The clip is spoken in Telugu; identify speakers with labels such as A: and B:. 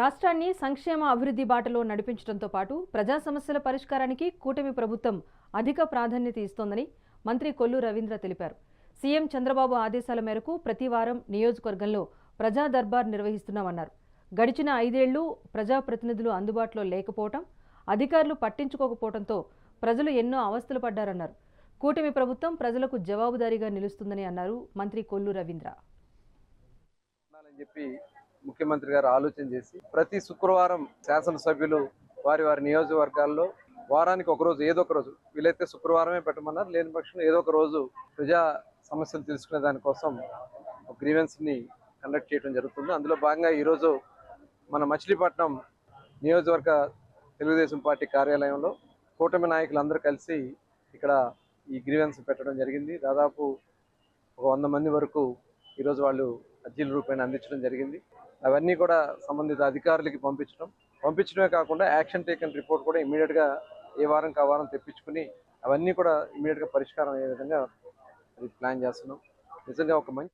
A: రాష్ట్రాన్ని సంక్షేమ అభివృద్ధి బాటలో నడిపించడంతో పాటు ప్రజా సమస్యల పరిష్కారానికి కూటమి ప్రభుత్వం అధిక ప్రాధాన్యత ఇస్తోందని మంత్రి కొల్లు రవీంద్ర తెలిపారు. సీఎం చంద్రబాబు ఆదేశాల మేరకు ప్రతి వారం నియోజకవర్గంలో ప్రజా దర్బార్ నిర్వహిస్తున్నామన్నారు. గడిచిన ఐదేళ్ళు ప్రజాప్రతినిధులు అందుబాటులో లేకపోవటం అధికారులు పట్టించుకోకపోవడంతో ప్రజలు ఎన్నో అవస్థలు పడ్డారన్నారు. కూటమి ప్రభుత్వం ప్రజలకు జవాబుదారీగా నిలుస్తుందని అన్నారు మంత్రి కొల్లు రవీంద్ర.
B: చెప్పి ముఖ్యమంత్రి గారు ఆలోచన చేసి ప్రతి శుక్రవారం శాసనసభ్యులు వారి వారి నియోజకవర్గాల్లో వారానికి ఒక రోజు ఏదో ఒక రోజు వీలైతే శుక్రవారమే పెట్టమన్నారు లేని పక్షంలో ఏదో ఒక రోజు ప్రజా సమస్యలు తెలుసుకునే దానికోసం గ్రీవెన్స్ని కండక్ట్ చేయడం జరుగుతుంది. అందులో భాగంగా ఈరోజు మన మచిలీపట్నం నియోజకవర్గ తెలుగుదేశం పార్టీ కార్యాలయంలో కూటమి నాయకులందరూ కలిసి ఇక్కడ ఈ గ్రీవెన్స్ పెట్టడం జరిగింది. దాదాపు ఒక వంద మంది వరకు ఈరోజు వాళ్ళు అర్జీల రూపాయలు అందించడం జరిగింది. అవన్నీ కూడా సంబంధిత అధికారులకి పంపించడం. పంపించడమే కాకుండా యాక్షన్ టేకన్ రిపోర్ట్ కూడా ఇమీడియట్గా ఏ వారం కా వారం తెప్పించుకుని అవన్నీ కూడా ఇమీడియట్గా పరిష్కారం అయ్యే విధంగా అది ప్లాన్ చేస్తున్నాం. నిజంగా ఒక మంచి